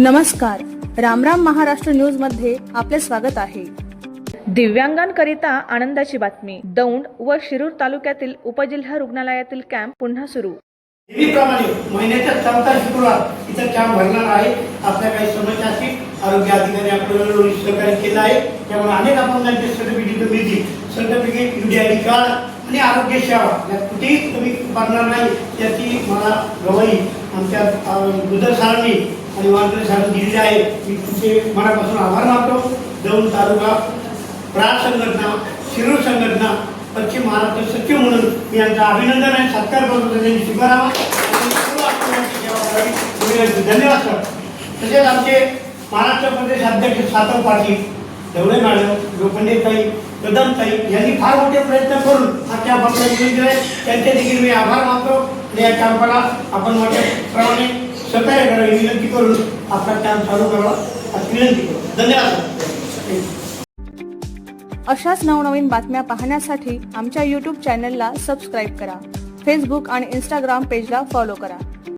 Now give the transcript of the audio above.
नमस्कार. रामराम महाराष्ट्र न्यूजमध्ये आपले स्वागत आहे. दिव्यांगांकरिता आनंदाची बातमी. दौंड व शिरूर तालुक्यातील उपजिल्हा रुग्णालयातील कॅम्प पुन्हा सुरू. नेहमीप्रमाणे महिन्याच्या चौथा शुक्रवार इथं कॅम्प भरणार आहे. आपल्या काही समस्या असतील आरोग्य अधिकारी आपल्याला सहकार्य केलं आहे. त्यामुळे अनेक अपंगांचे सर्टिफिकेट मिळतील. सर्टिफिकेट कार्ड आणि आरोग्य सेवा यात कुठेही कमी पडणार नाही याची मला गवाही आमच्या गुजर सरांनी आणि वानकडे सरांनी दिलेली आहे. मी तुमचे मनापासून आभार मानतो. दौंड तालुका प्राण संघटना शिरूर संघटना पश्चिम महाराष्ट्र सचिव म्हणून मी यांचा अभिनंदन आणि सत्कार करतो. त्यांनी स्वीकारावा सेवा धन्यवाद सर. तसेच आमचे महाराष्ट्र प्रदेश अध्यक्ष सातव पाटील ढवळे मॅडम लोखंडे कदमताई कदम यांनी फार मोठे प्रयत्न करून हा कॅम्प घेऊन दिले त्यांचे देखील मी आभार मानतो. या कॅम्पाला आपण मोठ्या प्रमाणे सहकार्य करावी विनंती करून आपला कॅम्प चालू करावा. विनंती करू. धन्यवाद. अशाच नवनवीन बातम्या पाहण्यासाठी आमच्या यूट्यूब चॅनलला सबस्क्राईब करा. फेसबुक आणि इंस्टाग्राम पेजला फॉलो करा.